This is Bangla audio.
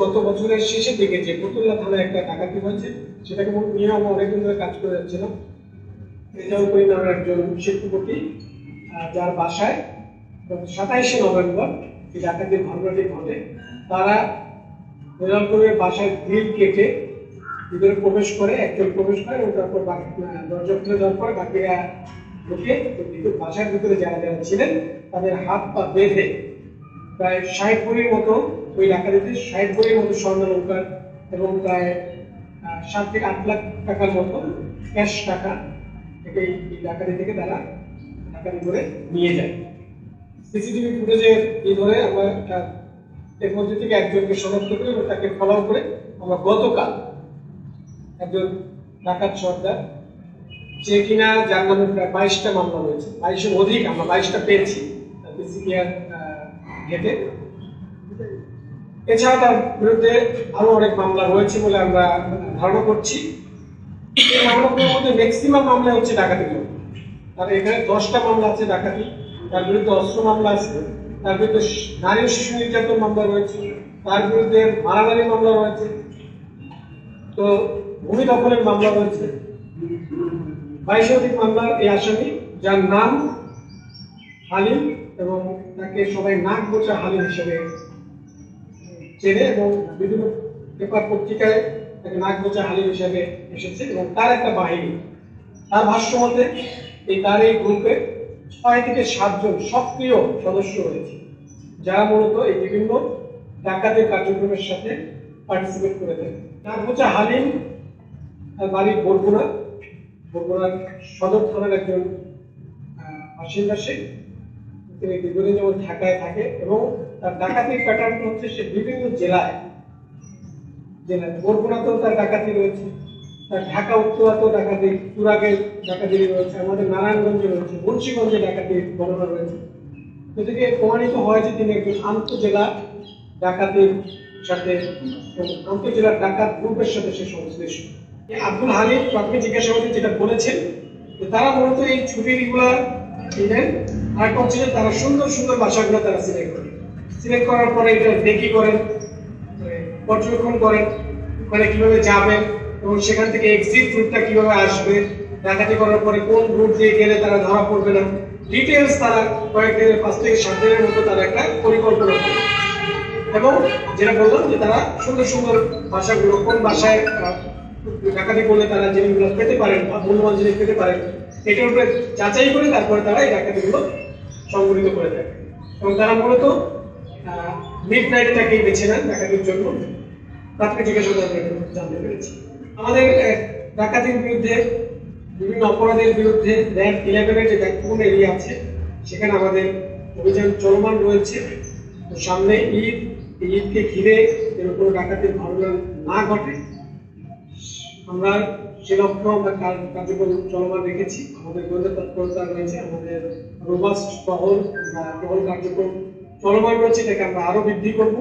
গত বছরের শেষের দিকে যে পুতুল্লা থানায় একটা ডাকাতি হয়েছে, সেটাকে নিয়ে আমরা অনেকদিন ধরে কাজ করে যাচ্ছিলাম রেজাউল করিম নামের একজন শিল্পপতি যার বাসায় সাতাইশে নভেম্বর, এই ডাকাতির ঘটনাটি ঘটে। তারা রেজাউল বাসায় গ্রিল কেটে ভিতরে প্রবেশ করে, একজন প্রবেশ করে এবং তারপর বাকি দরজা খুলে দেওয়ার পর বাকিরা ঢুকে বাসার ভিতরে যারা যারা ছিলেন, তাদের হাত পা বেঁধে প্রায় ষাট মতো ওই ডাকাতিতে ষাট ভরির মতো স্বর্ণ নৌকার এবং প্রায় সাত থেকে আট লাখ টাকার মতো ক্যাশ টাকা থেকে এই ডাকাতি থেকে তারা ডাকাতি করে নিয়ে যায়। সিসিটিভি ফুটেজে এই ধরে আমরা আহ, এর মধ্যে থেকে একজনকে শনাক্ত করে এবং তাকে ফলো করে আমরা গতকাল একজন ডাকাত সর্দার যে কিনা যার নামে প্রায় বাইশটা মামলা রয়েছে বাইশের অধিক আমরা বাইশটা পেয়েছি পিসিপিআর ঘেটে এছাড়া তার বিরুদ্ধে আরও অনেক মামলা রয়েছে বলে আমরা ধারণা করছি। এই মামলাগুলোর মধ্যে ম্যাক্সিমাম মামলা হচ্ছে ডাকাতিগুলো তার এখানে দশটা মামলা আছে ডাকাতি, তার বিরুদ্ধে অস্ত্র মামলা আছে, তার বিরুদ্ধে নারী ও শিশু নির্যাতন মামলা রয়েছে, তার বিরুদ্ধে মারামারি মামলা রয়েছে। তো ভূমি দখলের মামলা রয়েছে। বাইশ অধিক মামলার এই আসামি, যার নাম হালিম এবং তাকে সবাই নাক বোচা হালিম হিসেবে চেনে এবং বিভিন্ন পেপার পত্রিকায় তাকে নাক বোচা হালিম হিসেবে এসেছে এবং তার একটা বাহিনী। তার ভাষ্য মতে, এই তার এই গ্রুপে ছয় থেকে সাতজন সক্রিয় সদস্য রয়েছে, যারা মূলত এই বিভিন্ন ডাকাতের কার্যক্রমের সাথে পার্টিসিপেট করে থাকে। নাক বোচা হালিম তার বাড়ি বরগুনা। বরগুনার সদর থানার একজন বাসিন্দা সে। তিনি দীর্ঘদিন যেমন ঢাকায় থাকে এবং তার ডাকাতির প্যাটার্ন হচ্ছে সে বিভিন্ন জেলায়। জেলায় বরগুনাতেও তার ডাকাতি রয়েছে, তার ঢাকা, উত্তরাতেও ডাকাতি তুরাগে ডাকাতি রয়েছে, আমাদের নারায়ণগঞ্জে রয়েছে, মুন্সিগঞ্জে ডাকাতির গণনা রয়েছে। এদিকে প্রমাণিত হয় যে তিনি একজন আন্তঃজেলা ডাকাতির সাথে আন্তঃজেলার ডাকাত গ্রুপের সাথে সে সংশ্লিষ্ট। আব্দুল হালিম প্রাথমিক জিজ্ঞাসাবাদে যেটা বলেছেন, যে তারা মূলত এই ছুটিগুলা দিলেন আর হচ্ছে যে তারা সুন্দর সুন্দর বাসাগুলো তারা সিলেক্ট করে সিলেক্ট করার পরে এটা দেখি করেন মানে পর্যবেক্ষণ করেন, ওখানে কীভাবে যাবেন এবং সেখান থেকে এক্সিট রুটটা কীভাবে আসবে, ডাকাতি করার পরে কোন রুট দিয়ে গেলে তারা ধরা পড়বে না। ডিটেলস তারা কয়েকদিনের, পাঁচ থেকে সাত দিনের মতো তারা একটা পরিকল্পনা করে। এবং যেটা বললাম যে তারা সুন্দর সুন্দর ভাষাগুলো, কোন ভাষায় ডাকাতি করলে তারা জিনিসগুলো পেতে পারেন বা মূল্যবান জিনিস পেতে পারেন, এটার উপরে যাচাই করে তারপরে তারা এই ডাকাতিগুলো সংগঠিত করে থাকে এবং তারা মূলত মিড নাইটটাকেই বেছে নেন ডাকাতির জন্য। জিজ্ঞাসাবাদ জানতে পেরেছি। আমাদের ডাকাতির বিরুদ্ধে, বিভিন্ন অপরাধের বিরুদ্ধে ইলেভেনের যে এরিয়া আছে, সেখানে আমাদের অভিযান চলমান রয়েছে। তো সামনে ঈদ, এই ঈদকে ঘিরে যেন কোনো ডাকাতির ঘটনা না ঘটে, আমরা সে লক্ষ্য আমরা কার্যক্রম চলমান রেখেছি। আমাদের গোয়েন্দা তৎপরতা রয়েছে, আমাদের রোবাস্ট টহল বা কার্যক্রম চলমান রয়েছে এটাকে আমরা আরও বৃদ্ধি করব।